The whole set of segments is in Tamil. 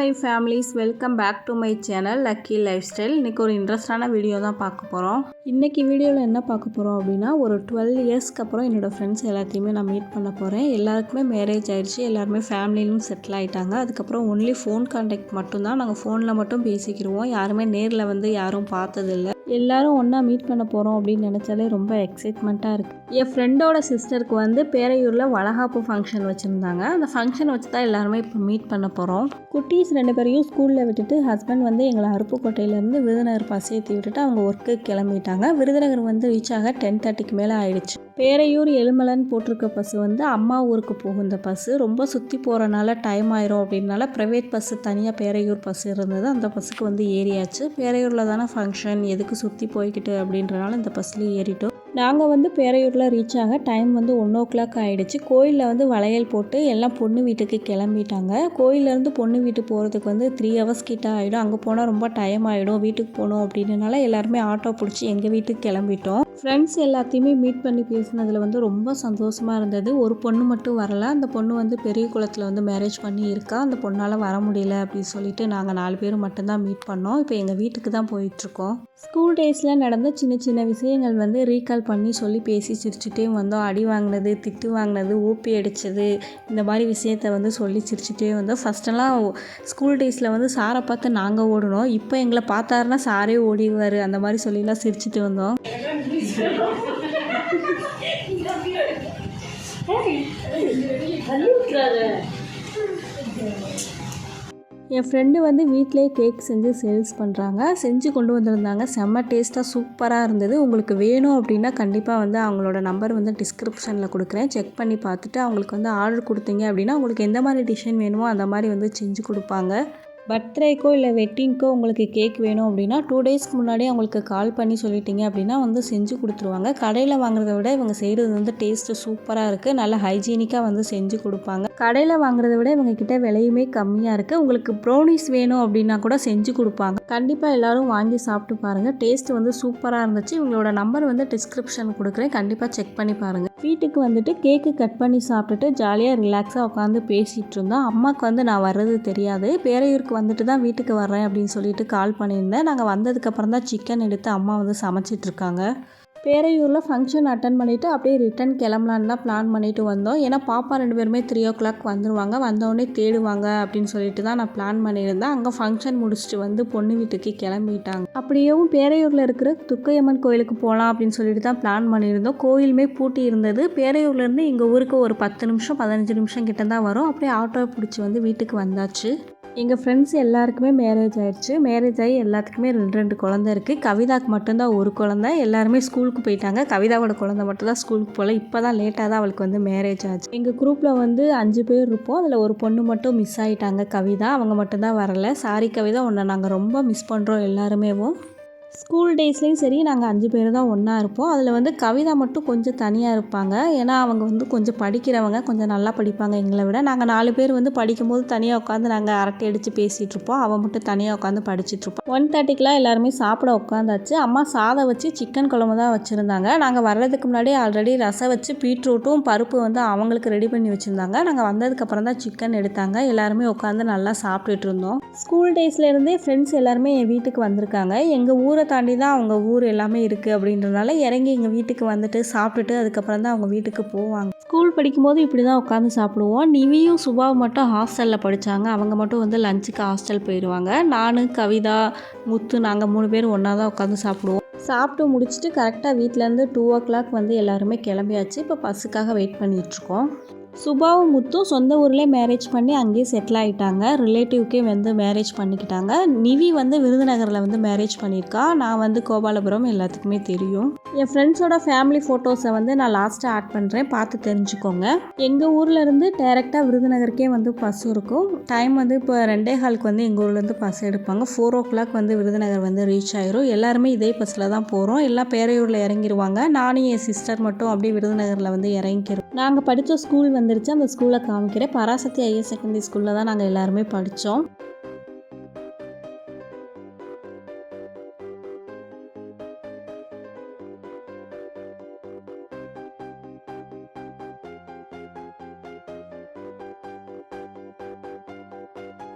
My families welcome back to my channel lucky life style இன்றைக்கி ஒரு இன்ட்ரெஸ்டான வீடியோ தான் பார்க்க போகிறோம் இன்றைக்கி வீடியோவில் என்ன பார்க்க போகிறோம் அப்படின்னா ஒரு டுவெல் இயர்ஸ்க்கு அப்புறம் என்னோடய ஃப்ரெண்ட்ஸ் எல்லாத்தையுமே நான் மீட் பண்ண போகிறேன் எல்லாருக்குமே மேரேஜ் ஆகிடுச்சு எல்லாருமே ஃபேமிலிலும் செட்டில் ஆகிட்டாங்க அதுக்கப்புறம் ஒன்லி ஃபோன் கான்டாக்ட் மட்டும்தான் நாங்கள் ஃபோனில் மட்டும் பேசிக்கிடுவோம் யாருமே நேரில் வந்து யாரும் பார்த்ததில்ல. எல்லாரும் ஒன்றா மீட் பண்ண போகிறோம் அப்படின்னு நினச்சாலே ரொம்ப எக்ஸைட்மெண்ட்டாக இருக்குது என் ஃப்ரெண்டோட சிஸ்டருக்கு வந்து பேரையூரில் வளகாப்பு ஃபங்க்ஷன் வச்சுருந்தாங்க. அந்த ஃபங்க்ஷன் வச்சு தான் எல்லாருமே இப்போ மீட் பண்ண போகிறோம் குட்டீஸ் ரெண்டு பேரையும் ஸ்கூலில் விட்டுட்டு ஹஸ்பண்ட் வந்து எங்களை அருப்புக்கோட்டையிலேருந்து விருதுநகர் பஸ் ஏற்றி விட்டுட்டு அவங்க ஒர்க்கு கிளம்பிட்டாங்க. விருதுநகர் வந்து ரீச் ஆக டென் தேர்ட்டிக்கு மேலே ஆயிடுச்சு. பேரையூர் எலுமலன் போட்டிருக்க பஸ் வந்து அம்மா ஊருக்கு போகும். இந்த பஸ்ஸு ரொம்ப சுற்றி போகிறனால டைம் ஆயிரும் அப்படின்னால ப்ரைவேட் பஸ்ஸு தனியாக பேரையூர் பஸ் இருந்தது. அந்த பஸ்ஸுக்கு வந்து ஏறியாச்சு. பேரையூரில் தானே ஃபங்க்ஷன் எதுக்கு சுற்றி போய்கிட்டு அப்படின்றனால இந்த பஸ்லேயே ஏறிட்டோம். நாங்கள் வந்து பேரையூரில் ரீச் ஆக டைம் வந்து ஒன் ஓ கிளாக் ஆகிடுச்சு கோயிலில் வந்து வளையல் போட்டு எல்லாம் பொண்ணு வீட்டுக்கு கிளம்பிட்டாங்க. கோயிலேருந்து பொண்ணு வீட்டு போகிறதுக்கு வந்து த்ரீ ஹவர்ஸ் கிட்ட ஆகிடும் அங்கே போனால் ரொம்ப டைம் ஆகிடும் வீட்டுக்கு போகணும் அப்படின்றனால எல்லாருமே ஆட்டோ பிடிச்சி எங்கள் வீட்டுக்கு கிளம்பிட்டோம். ஃப்ரெண்ட்ஸ் எல்லாத்தையுமே மீட் பண்ணி பேசினதில் வந்து ரொம்ப சந்தோஷமாக இருந்தது. ஒரு பொண்ணு மட்டும் வரல. அந்த பொண்ணு வந்து பெரிய குளத்தில் வந்து மேரேஜ் பண்ணி இருக்கா. அந்த பொண்ணால் வர முடியல அப்படின்னு சொல்லிட்டு நாங்கள் நாலு பேரும் மட்டும்தான் மீட் பண்ணோம். இப்போ எங்கள் வீட்டுக்கு தான் போயிட்டுருக்கோம் ஸ்கூல் டேஸில் நடந்த சின்ன சின்ன விஷயங்கள் வந்து ரீகால் பண்ணி சொல்லி பேசி சிரிச்சுட்டே வந்தோம் அடி வாங்கினது திட்டு வாங்கினது ஊப்பி அடித்தது இந்த மாதிரி விஷயத்த வந்து சொல்லி சிரிச்சுட்டே வந்தோம் ஃபஸ்ட்டெல்லாம் ஸ்கூல் டேஸில் வந்து சாரை பார்த்து நாங்கள் ஓடணும் இப்போ எங்களை பார்த்தாருன்னா சாரே ஓடிடுவார். அந்த மாதிரி சொல்லிலாம் சிரிச்சுட்டு வந்தோம். என் ஃப்ரெண்டு வந்து வீட்டிலே கேக் செஞ்சு சேல்ஸ் பண்ணுறாங்க செஞ்சு கொண்டு வந்திருந்தாங்க. செம்ம டேஸ்ட்டாக சூப்பராக இருந்தது. உங்களுக்கு வேணும் அப்படின்னா கண்டிப்பாக வந்து அவங்களோட நம்பர் வந்து டிஸ்கிரிப்ஷனில் கொடுக்குறேன். செக் பண்ணி பார்த்துட்டு அவங்களுக்கு வந்து ஆர்டர் கொடுத்தீங்க அப்படின்னா உங்களுக்கு எந்த மாதிரி டிசைன் வேணுமோ அந்த மாதிரி வந்து செஞ்சு கொடுப்பாங்க. பர்த்டேக்கோ இல்லை வெட்டிங்க்கோ உங்களுக்கு கேக் வேணும் அப்படின்னா டூ டேஸ்க்கு முன்னாடியே அவங்களுக்கு கால் பண்ணி சொல்லிட்டீங்க அப்படின்னா வந்து செஞ்சு கொடுத்துருவாங்க. கடையில் வாங்குறத விட இவங்க செய்கிறது வந்து டேஸ்ட்டு சூப்பராக இருக்குது நல்லா ஹைஜீனிக்காக வந்து செஞ்சு கொடுப்பாங்க. கடையில் வாங்குறத விட இவங்க கிட்ட விலையுமே கம்மியாக இருக்குது உங்களுக்கு ப்ரௌனிஸ் வேணும் அப்படின்னா கூட செஞ்சு கொடுப்பாங்க. கண்டிப்பாக எல்லோரும் வாங்கி சாப்பிட்டு பாருங்கள் டேஸ்ட் வந்து சூப்பராக இருந்துச்சு. இவங்களோட நம்பர் வந்து டிஸ்கிரிப்ஷன் கொடுக்குறேன். கண்டிப்பாக செக் பண்ணி பாருங்கள் வீட்டுக்கு வந்துட்டு கேக்கு கட் பண்ணி சாப்பிட்டுட்டு ஜாலியாக ரிலாக்ஸாக உட்காந்து பேசிகிட்டு இருந்தோம். அம்மாவுக்கு வந்து நான் வர்றது தெரியாது. பேரையூருக்கு வந்துட்டு தான் வீட்டுக்கு வர்றேன் அப்படின்னு சொல்லிட்டு கால் பண்ணியிருந்தேன். நாங்கள் வந்ததுக்கப்புறம் தான் சிக்கன் எடுத்து அம்மா வந்து சமைச்சிட்ருக்காங்க பேரையூரில் ஃபங்க்ஷன் அட்டன் பண்ணிவிட்டு அப்படியே ரிட்டன் கிளம்பலான்னு தான் பிளான் பண்ணிட்டு வந்தோம். ஏன்னா பாப்பா ரெண்டு பேருமே த்ரீ ஓ கிளாக் வந்துடுவாங்க வந்தோடனே தேடுவாங்க அப்படின்னு சொல்லிட்டு தான் நான் பிளான் பண்ணியிருந்தேன். அங்கே ஃபங்க்ஷன் முடிச்சுட்டு வந்து பொண்ணு வீட்டுக்கு கிளம்பிட்டாங்க. அப்படியேவும் பேரையூரில் இருக்கிற துர்க்கையம்மன் கோயிலுக்கு போகலாம் அப்படின்னு சொல்லிட்டு தான் பிளான் பண்ணியிருந்தோம். கோயிலுமே பூட்டி இருந்தது. பேரையூர்லேருந்து எங்கள் ஊருக்கு ஒரு பத்து நிமிஷம் பதினஞ்சு நிமிஷம் கிட்ட தான் வரும். அப்படியே ஆட்டோ பிடிச்சி வந்து வீட்டுக்கு வந்தாச்சு. எங்கள் ஃப்ரெண்ட்ஸ் எல்லாருக்குமே மேரேஜ் ஆயிடுச்சு. மேரேஜ் ஆகி எல்லாத்துக்குமே ரெண்டு ரெண்டு குழந்த இருக்குது கவிதாக்கு மட்டும்தான் ஒரு குழந்த. எல்லாருமே ஸ்கூலுக்கு போயிட்டாங்க. கவிதாவோட குழந்த மட்டும்தான் ஸ்கூலுக்கு போகல இப்போ தான் லேட்டாக தான் அவளுக்கு வந்து மேரேஜ் ஆச்சு. எங்கள் குரூப்பில் வந்து அஞ்சு பேர் இருப்போம். அதில் ஒரு பொண்ணு மட்டும் மிஸ் ஆகிட்டாங்க கவிதா. அவங்க மட்டும்தான் வரல. சாரி கவிதா. உன்னை நாங்கள் ரொம்ப மிஸ் பண்ணுறோம் எல்லாருமேவும். ஸ்கூல் டேஸ்லேயும் சரி நாங்கள் அஞ்சு பேர் தான் ஒன்றா இருப்போம். அதில் வந்து கவிதா மட்டும் கொஞ்சம் தனியாக இருப்பாங்க. ஏன்னா அவங்க வந்து கொஞ்சம் படிக்கிறவங்க கொஞ்சம் நல்லா படிப்பாங்க எங்களை விட. நாங்கள் நாலு பேர் வந்து படிக்கும்போது தனியாக உட்காந்து நாங்கள் அரட்டை அடித்து பேசிகிட்டு இருப்போம். அவன் மட்டும் தனியாக உட்காந்து படிச்சுட்ருப்போம் ஒன் தேர்ட்டிக்கெலாம் எல்லாருமே சாப்பிட உட்காந்தாச்சு. அம்மா சாதம் வச்சு சிக்கன் குழம்பு தான் வச்சுருந்தாங்க. நாங்கள் வர்றதுக்கு முன்னாடி ஆல்ரெடி ரசம் வச்சு பீட்ரூட்டும் பருப்பு வந்து அவங்களுக்கு ரெடி பண்ணி வச்சுருந்தாங்க. நாங்கள் வந்ததுக்கப்புறம் தான் சிக்கன் எடுத்தாங்க. எல்லாருமே உட்காந்து நல்லா சாப்பிட்டுட்டு இருந்தோம். ஸ்கூல் டேஸ்லேருந்தே ஃப்ரெண்ட்ஸ் எல்லாருமே என் வீட்டுக்கு வந்திருக்காங்க. எங்கள் ஊர் தாண்டி தான் அவங்க ஊர் எல்லாமே இருக்குது அப்படின்றனால இறங்கி எங்கள் வீட்டுக்கு வந்துட்டு சாப்பிட்டுட்டு அதுக்கப்புறம் தான் அவங்க வீட்டுக்கு போவாங்க. ஸ்கூல் படிக்கும்போது இப்படி தான் உட்காந்து சாப்பிடுவோம். நிவியும் சுபாவும் மட்டும் ஹாஸ்டலில் படித்தாங்க அவங்க மட்டும் வந்து லஞ்சுக்கு ஹாஸ்டல் போயிடுவாங்க நான் கவிதா முத்து நாங்கள் மூணு பேர் ஒன்றா தான் உட்காந்து சாப்பிடுவோம். சாப்பிட்டு முடிச்சுட்டு கரெக்டாக வீட்டிலேருந்து டூ ஓ கிளாக் வந்து எல்லாருமே கிளம்பியாச்சு. இப்போ பஸ்ஸுக்காக வெயிட் பண்ணிகிட்ருக்கோம் சுபாவும் முத்தும் சொந்த ஊர்லேயே மேரேஜ் பண்ணி அங்கேயே செட்டில் ஆகிட்டாங்க ரிலேட்டிவ்க்கே வந்து மேரேஜ் பண்ணிக்கிட்டாங்க. நிவி வந்து விருதுநகரில் வந்து மேரேஜ் பண்ணியிருக்கா. நான் வந்து கோபாலபுரம் எல்லாத்துக்குமே தெரியும். என் ஃப்ரெண்ட்ஸோட ஃபேமிலி ஃபோட்டோஸை வந்து நான் லாஸ்ட்டாக ஆட் பண்ணுறேன் பார்த்து தெரிஞ்சுக்கோங்க. எங்கள் ஊரில் இருந்து டேரெக்டாக விருதுநகருக்கே வந்து பஸ் இருக்கும். டைம் வந்து இப்போ ரெண்டே ஹாலுக்கு வந்து எங்கள் ஊர்லேருந்து பஸ் எடுப்பாங்க. ஃபோர் ஓ கிளாக் வந்து விருதுநகர் வந்து ரீச் ஆயிரும். எல்லாருமே இதே பஸ்ஸில் தான் போகிறோம் எல்லாம் பேரையூரில் இறங்கிடுவாங்க நானும் என் சிஸ்டர் மட்டும் அப்படியே விருதுநகரில் வந்து இறங்கிக்கிறோம். நாங்கள் படித்த ஸ்கூல் வந்துருச்சு. அந்த ஸ்கூலில் காமிக்கிறேன். பராசக்தி ஹையர் செகண்டரி ஸ்கூலில் தான் நாங்கள் எல்லாருமே படித்தோம்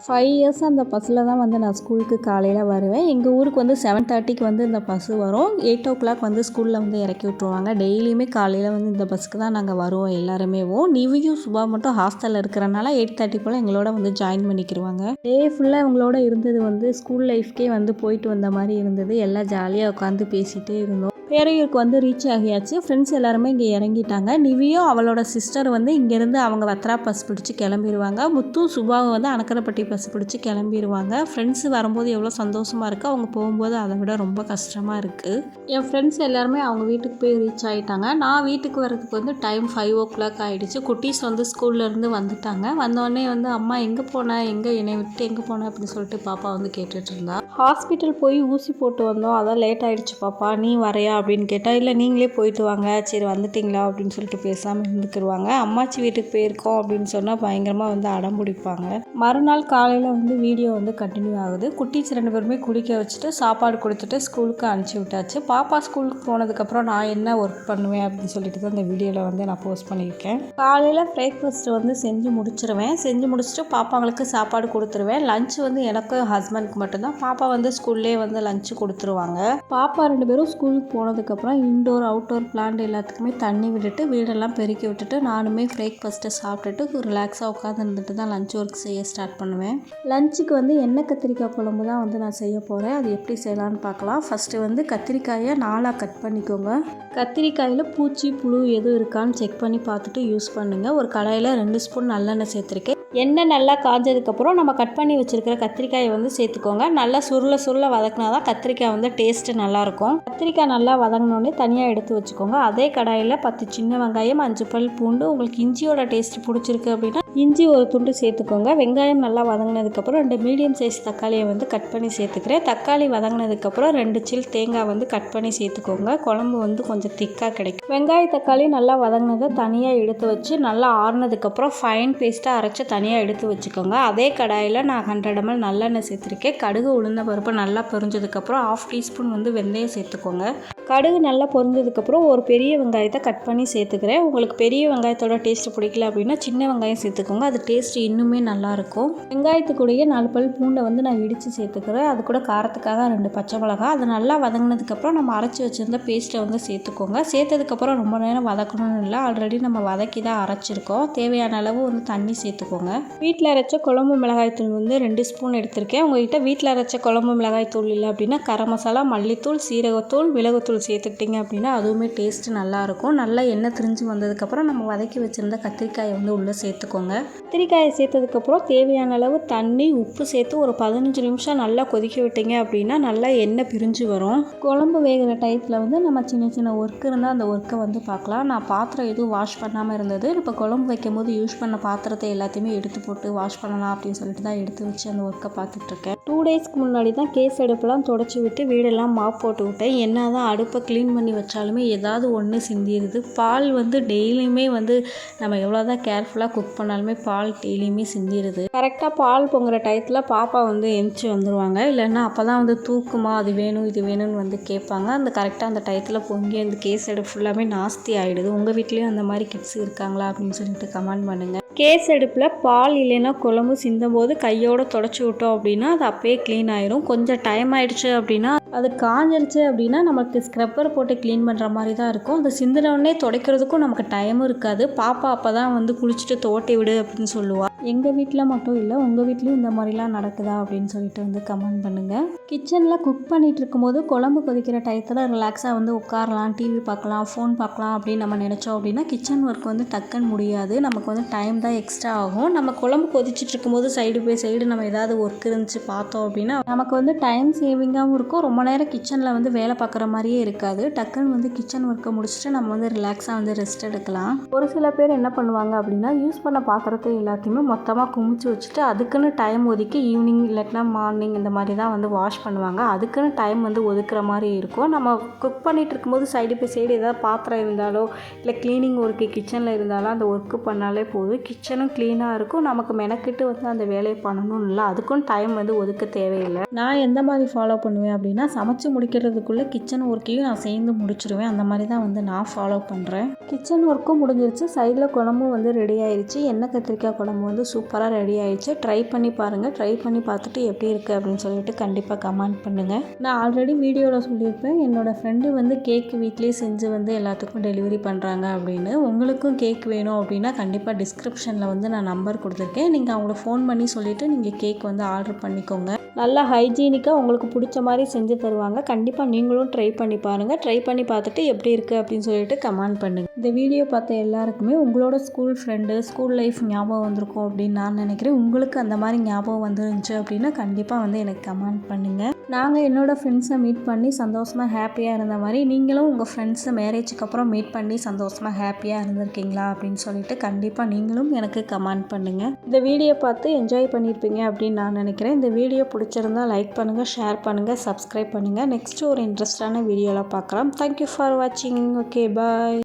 ஃபைவ் இயர்ஸ் அந்த பஸ்ஸில் தான் வந்து நான் ஸ்கூலுக்கு காலையில் வருவேன். எங்கள் ஊருக்கு வந்து செவன் தேர்ட்டிக்கு வந்து இந்த பஸ்ஸு வரும். எயிட் ஓ கிளாக் வந்து ஸ்கூலில் வந்து இறக்கி விட்ருவாங்க டெய்லியுமே காலையில் வந்து இந்த பஸ்ஸுக்கு தான் நாங்கள் வருவோம் எல்லாருமே. நிவியும் சுபா மட்டும் ஹாஸ்டலில் இருக்கிறனால எயிட் தேர்ட்டி போல் எங்களோட வந்து ஜாயின் பண்ணிக்கிடுவாங்க டே ஃபுல்லாக இவங்களோட இருந்தது வந்து ஸ்கூல் லைஃப்கே வந்து போயிட்டு வந்த மாதிரி இருந்தது. எல்லாம் ஜாலியாக உட்காந்து பேசிகிட்டே இருந்தோம். பேரையூருக்கு வந்து ரீச் ஆகியாச்சு. ஃப்ரெண்ட்ஸ் எல்லாருமே இங்கே இறங்கிட்டாங்க. நிவியும் அவளோட சிஸ்டர் வந்து இங்கேருந்து அவங்க வத்ரா பஸ் பிடிச்சி கிளம்பிடுவாங்க முத்தும் சுபாவும் வந்து அணக்கரப்பட்டி பஸ் பிடிச்சி கிளம்பிடுவாங்க ஃப்ரெண்ட்ஸ் வரும்போது எவ்வளோ சந்தோஷமாக இருக்குது அவங்க போகும்போது அதை விட ரொம்ப கஷ்டமாக இருக்குது என் ஃப்ரெண்ட்ஸ் எல்லாருமே அவங்க வீட்டுக்கு போய் ரீச் ஆகிட்டாங்க நான் வீட்டுக்கு வரதுக்கு வந்து டைம் ஃபைவ் ஓ கிளாக் ஆகிடுச்சு குட்டீஸ் வந்து ஸ்கூல்லேருந்து வந்துட்டாங்க. வந்தோடனே வந்து அம்மா எங்கே போன? எங்கே என்னை விட்டு எங்கே போன? அப்படின்னு சொல்லிட்டு பாப்பா வந்து கேட்டுட்டு இருந்தா. ஹாஸ்பிட்டல் போய் ஊசி போட்டு வந்தோம். அதான் லேட் ஆகிடுச்சு பாப்பா. நீ வரையா? அப்படின்னு கேட்டால் இல்லை நீங்களே போயிட்டு வாங்க. சரி வந்துட்டிங்களா? அப்படின்னு சொல்லிட்டு பேசாமல் இருந்துக்கிடுவாங்க அம்மாச்சி வீட்டுக்கு போயிருக்கோம் அப்படின்னு சொன்னால் பயங்கரமாக வந்து அடம் பிடிப்பாங்க. மறுநாள் காலையில் வந்து வீடியோ வந்து கண்டினியூ ஆகுது. குட்டீஸ் ரெண்டு பேருமே குளிக்க வச்சுட்டு சாப்பாடு கொடுத்துட்டு ஸ்கூலுக்கு அனுப்பிச்சி விட்டாச்சு. பாப்பா ஸ்கூலுக்கு போனதுக்கப்புறம் நான் என்ன ஒர்க் பண்ணுவேன் அப்படின்னு சொல்லிட்டு தான் இந்த வீடியோவில் வந்து நான் போஸ்ட் பண்ணியிருக்கேன். காலையில் பிரேக்ஃபாஸ்ட் வந்து செஞ்சு முடிச்சிருவேன். செஞ்சு முடிச்சுட்டு பாப்பாங்களுக்கு சாப்பாடு கொடுத்துருவேன். லஞ்ச் வந்து எனக்கும் ஹஸ்பண்ட்க்கு மட்டும்தான். பாப்பா வந்து ஸ்கூல்லேயே வந்து லஞ்சு கொடுத்துருவாங்க. பாப்பா ரெண்டு பேரும் ஸ்கூலுக்கு போனதுக்கப்புறம் இன்டோர் அவுட்டோர் பிளான்ட் எல்லாத்துக்குமே தண்ணி விட்டுட்டு வீடெல்லாம் பெருக்கி விட்டுட்டு நானுமே பிரேக்ஃபாஸ்ட்டை சாப்பிட்டுட்டு ரிலாக்ஸாக உட்காந்து இருந்துட்டு தான் லஞ்ச் ஒர்க் செய்ய ஸ்டார்ட் பண்ணுவேன். லஞ்சுக்கு வந்து எண்ணெய் கத்திரிக்காய் குழம்பு தான் வந்து நான் செய்ய போகிறேன் அது எப்படி செய்யலான்னு பார்க்கலாம். ஃபஸ்ட்டு வந்து கத்திரிக்காயை நாலாக கட் பண்ணிக்கோங்க. கத்திரிக்காயில் பூச்சி புழு எதுவும் இருக்கான்னு செக் பண்ணி பார்த்துட்டு யூஸ் பண்ணுங்கள் ஒரு கடாயில் ரெண்டு ஸ்பூன் நல்லெண்ணெய் சேர்த்துருக்கேன். எண்ணெய் நல்லா காஞ்சதுக்கப்புறம் நம்ம கட் பண்ணி வச்சுருக்கிற கத்திரிக்காயை வந்து சேர்த்துக்கோங்க. நல்லா சுருள சுருள வதக்கினா தான் கத்திரிக்காய் வந்து டேஸ்ட்டு நல்லாயிருக்கும். கத்திரிக்காய் நல்லா வதங்கினோடனே தனியாக எடுத்து வச்சுக்கோங்க. அதே கடாயில் பத்து சின்ன வெங்காயம் அஞ்சு பல் பூண்டு உங்களுக்கு இஞ்சியோட டேஸ்ட் பிடிச்சிருக்கு அப்படின்னா இஞ்சி ஒரு துண்டு சேர்த்துக்கோங்க. வெங்காயம் நல்லா வதங்கினதுக்கப்புறம் ரெண்டு மீடியம் சைஸ் தக்காளியை வந்து கட் பண்ணி சேர்த்துக்கிறேன். தக்காளி வதங்கினதுக்கப்புறம் ரெண்டு சில் தேங்காய் வந்து கட் பண்ணி சேர்த்துக்கோங்க. குழம்பு வந்து கொஞ்சம் திக்காக கிடைக்கும். வெங்காய தக்காளி நல்லா வதங்கினதை தனியாக எடுத்து வச்சு நல்லா ஆறுனதுக்கப்புறம் ஃபைன் பேஸ்ட்டாக அரைச்சி தனியாக எடுத்து வச்சுக்கோங்க. அதே கடாயில் நான் ஹண்ட்ரட் எம்எல் நல்லெண்ணெய் சேர்த்துருக்கேன். கடுகு உளுந்த பருப்பு நல்லா பொரிஞ்சதுக்கப்புறம் ஆஃப் டீஸ்பூன் வந்து வெந்தயம் சேர்த்துக்கோங்க. கடுகு நல்லா பொரிஞ்சதுக்கப்புறம் ஒரு பெரிய வெங்காயத்தை கட் பண்ணி சேர்த்துக்கிறேன். உங்களுக்கு பெரிய வெங்காயத்தோட டேஸ்ட் பிடிக்கல அப்படின்னா சின்ன வெங்காயம் சேர்த்துக்கோங்க அது டேஸ்ட் இன்னுமே நல்லாயிருக்கும் வெங்காயத்துக்குடைய நாலு பல் பூண்டை வந்து நான் இடித்து சேர்த்துக்கிறேன். அது கூட காரத்துக்காக ரெண்டு பச்சை மிளகா அது நல்லா வதங்கினதுக்கப்புறம் நம்ம அரைச்சி வச்சுருந்த பேஸ்ட்டை வந்து சேர்த்துக்கோங்க. சேர்த்ததுக்கப்புறம் ரொம்ப நேரம் வதக்கணும்னு இல்லை. ஆல்ரெடி நம்ம வதக்கி தான் அரைச்சிருக்கோம். தேவையான அளவு வந்து தண்ணி சேர்த்துக்கோங்க. வீட்டில் அரைச்ச குழம்பு மிளகாய் தூள் வந்து ரெண்டு ஸ்பூன் எடுத்திருக்கேன். உங்கள்கிட்ட வீட்டில் அரைச்ச குழம்பு மிளகாய் தூள் இல்லை அப்படின்னா கரம் மசாலா மல்லித்தூள் சீரகத்தூள் மிளகுத்தூள் சேர்த்துக்கிட்டிங்க அப்படின்னா அதுவுமே டேஸ்ட்டு நல்லாயிருக்கும் நல்லா எண்ணெய் திரிஞ்சு வந்ததுக்கப்புறம் நம்ம வதக்கி வச்சுருந்த கத்திரிக்காயை வந்து உள்ளே சேர்த்துக்கோங்க. கத்திரிக்காயை சேர்த்ததுக்கப்புறம் தேவையான அளவு தண்ணி உப்பு சேர்த்து ஒரு பதினஞ்சு நிமிஷம் நல்லா கொதிக்க விட்டீங்க அப்படின்னா நல்லா எண்ணெய் பிரிஞ்சு வரும். குழம்பு வேகிற டைத்தில் வந்து நம்ம சின்ன சின்ன ஒர்க் இருந்தால் அந்த ஒர்க்கை வந்து பார்க்கலாம். நான் பாத்திரம் எதுவும் வாஷ் பண்ணாமல் இருந்தது. இப்போ குழம்பு வைக்கும் போது யூஸ் பண்ண பாத்திரத்தை எல்லாத்தையுமே எடுத்து போட்டு வாஷ் பண்ணலாம் அப்படின்னு சொல்லிட்டு தான் எடுத்து வச்சு அந்த ஒர்க்கை பார்த்துட்ருக்கேன் டூ டேஸ்க்கு முன்னாடி தான் கேஸ் அடுப்பெல்லாம் தொடச்சி விட்டு வீடெல்லாம் மாப் போட்டு விட்டேன். என்ன தான் அடுப்பை க்ளீன் பண்ணி வச்சாலுமே ஏதாவது ஒன்று சிந்திடுது பால் வந்து டெய்லியுமே வந்து நம்ம எவ்வளோ தான் கேர்ஃபுல்லாக குக் பண்ணாலும் பால் டெய்லியுமே சிந்திடுது கரெக்டாக பால் பொங்குற டயத்தில் பாப்பா வந்து எந்திச்சு வந்துடுவாங்க இல்லைன்னா அப்போ தான் வந்து தூக்குமா அது வேணும் இது வேணும்னு வந்து கேட்பாங்க. அந்த கரெக்டாக அந்த டயத்தில் பொங்கி அந்த கேஸ் அடுப்பு ஃபுல்லாமே நாஸ்தி ஆகிடுது உங்கள் வீட்லேயும் அந்த மாதிரி கிட்ஸ் இருக்காங்களா அப்படின்னு சொல்லிட்டு கமெண்ட் பண்ணுங்கள் கேஸ் அடுப்பில் பால் இல்லைன்னா குழம்பு சிந்தும்போது கையோடு தொடச்சி விட்டோம் அப்படின்னா அது அப்பயே க்ளீன் ஆயிரும். கொஞ்சம் டைம் ஆயிடுச்சு அப்படின்னா அது காஞ்சிருச்சு அப்படின்னா நமக்கு ஸ்க்ரப்பர் போட்டு க்ளீன் பண்ணுற மாதிரி தான் இருக்கும். அது சிந்தினவுடனே துடைக்கிறதுக்கும் நமக்கு டைமும் இருக்காது. பாப்பா அப்போ தான் வந்து குளிச்சுட்டு தோட்டி விடு அப்படின்னு சொல்லுவாள் எங்கள் வீட்டில் மட்டும் இல்லை உங்கள் வீட்லேயும் இந்த மாதிரிலாம் நடக்குதா அப்படின்னு சொல்லிட்டு வந்து கமெண்ட் பண்ணுங்கள் கிச்சனில் குக் பண்ணிகிட்டு இருக்கும்போது குழம்பு கொதிக்கிற டயத்தில் ரிலாக்ஸாக வந்து உட்காரலாம் டிவி பார்க்கலாம் ஃபோன் பார்க்கலாம் அப்படின்னு நம்ம நினச்சோம் அப்படின்னா கிச்சன் ஒர்க் வந்து டக்குன்னு முடியாது. நமக்கு வந்து டைம் தான் எக்ஸ்ட்ரா ஆகும். நம்ம குழம்பு கொதிச்சிட்டு இருக்கும்போது சைடு பை சைடு நம்ம ஏதாவது ஒர்க் இருந்துச்சு பார்த்தோம் அப்படின்னா நமக்கு வந்து டைம் சேவிங்காகவும் இருக்கும். ரொம்ப நேரம் கிச்சனில் வந்து வேலை பார்க்குற மாதிரியே இருக்காது. டக்குன்னு வந்து கிச்சன் ஒர்க்கை முடிச்சுட்டு நம்ம வந்து ரிலாக்ஸாக வந்து ரெஸ்ட் எடுக்கலாம். ஒரு சில பேர் என்ன பண்ணுவாங்க அப்படின்னா யூஸ் பண்ண பாத்திரத்தை எல்லாத்தையுமே மொத்தமாக குமிச்சு வச்சுட்டு அதுக்குன்னு டைம் ஒதுக்கி ஈவினிங் இல்லாட்டினா மார்னிங் இந்த மாதிரி தான் வந்து வாஷ் பண்ணுவாங்க. அதுக்குன்னு டைம் வந்து ஒதுக்குற மாதிரி இருக்கும். நம்ம குக் பண்ணிட்டு இருக்கும்போது சைடு பை சைடு ஏதாவது பாத்திரம் இருந்தாலோ இல்லை க்ளீனிங் ஒர்க்கு கிச்சனில் இருந்தாலும் அந்த ஒர்க்கு பண்ணாலே போதும். கிச்சனும் க்ளீனாக இருக்கும். நமக்கு மெனக்கிட்டு வந்து அந்த வேலையை பண்ணணும் இல்லை. அதுக்கும் டைம் வந்து ஒதுக்க தேவையில்லை. நான் எந்த மாதிரி ஃபாலோ பண்ணுவேன் அப்படின்னா சமைச்சு முடிக்கிறதுக்குள்ளே கிச்சன் ஒர்க்கையும் நான் சேர்ந்து முடிச்சிருவேன். அந்த மாதிரி தான் வந்து நான் ஃபாலோ பண்ணுறேன் கிச்சன் ஒர்க்கும் முடிஞ்சிருச்சு. சைடில் குழம்பும் வந்து ரெடி ஆயிடுச்சு எண்ணெய் கத்திரிக்காய் குழம்பு வந்து சூப்பராக ரெடி ஆயிடுச்சு ட்ரை பண்ணி பாருங்கள் ட்ரை பண்ணி பார்த்துட்டு எப்படி இருக்குது அப்படின்னு சொல்லிட்டு கண்டிப்பாக கமெண்ட் பண்ணுங்கள் நான் ஆல்ரெடி வீடியோவில் சொல்லியிருப்பேன். என்னோடய ஃப்ரெண்டு வந்து கேக் வீட்லேயே செஞ்சு வந்து எல்லாத்துக்கும் டெலிவரி பண்ணுறாங்க அப்படின்னு. உங்களுக்கும் கேக் வேணும் அப்படின்னா கண்டிப்பாக டிஸ்கிரிப்ஷனில் வந்து நான் நம்பர் கொடுத்துருக்கேன். நீங்கள் அவங்கள ஃபோன் பண்ணி சொல்லிவிட்டு நீங்கள் கேக் வந்து ஆர்டர் பண்ணிக்கோங்க. நல்லா ஹைஜீனிக்காக உங்களுக்கு பிடிச்ச மாதிரி செஞ்சு தருவாங்க. கண்டிப்பாக நீங்களும் ட்ரை பண்ணி பாருங்கள் ட்ரை பண்ணி பார்த்துட்டு எப்படி இருக்குது அப்படின்னு சொல்லிட்டு கமெண்ட் பண்ணுங்கள் இந்த வீடியோ பார்த்த எல்லாருக்குமே உங்களோட ஸ்கூல் ஃப்ரெண்டு ஸ்கூல் லைஃப் ஞாபகம் வந்திருக்கும் அப்படின்னு நான் நினைக்கிறேன். உங்களுக்கு அந்த மாதிரி ஞாபகம் வந்துருந்துச்சு அப்படின்னா கண்டிப்பாக வந்து எனக்கு கமெண்ட் பண்ணுங்கள் நாங்கள் என்னோடய ஃப்ரெண்ட்ஸை மீட் பண்ணி சந்தோஷமாக ஹாப்பியாக இருந்த மாதிரி நீங்களும் உங்கள் ஃப்ரெண்ட்ஸை மேரேஜுக்கு அப்புறம் மீட் பண்ணி சந்தோஷமாக ஹாப்பியாக இருந்திருக்கீங்களா அப்படின்னு சொல்லிட்டு கண்டிப்பாக நீங்களும் எனக்கு கமெண்ட் பண்ணுங்கள் இந்த வீடியோ பார்த்து என்ஜாய் பண்ணியிருப்பீங்க அப்படின்னு நான் நினைக்கிறேன். இந்த வீடியோ பிடிச்சிருந்தால் லைக் பண்ணுங்கள் ஷேர் பண்ணுங்கள் சப்ஸ்கிரைப் பண்ணுங்கள் நெக்ஸ்ட்டு ஒரு இன்ட்ரெஸ்டான வீடியோவில் பார்க்கலாம். தேங்க்யூ ஃபார் வாட்சிங் ஓகே பாய்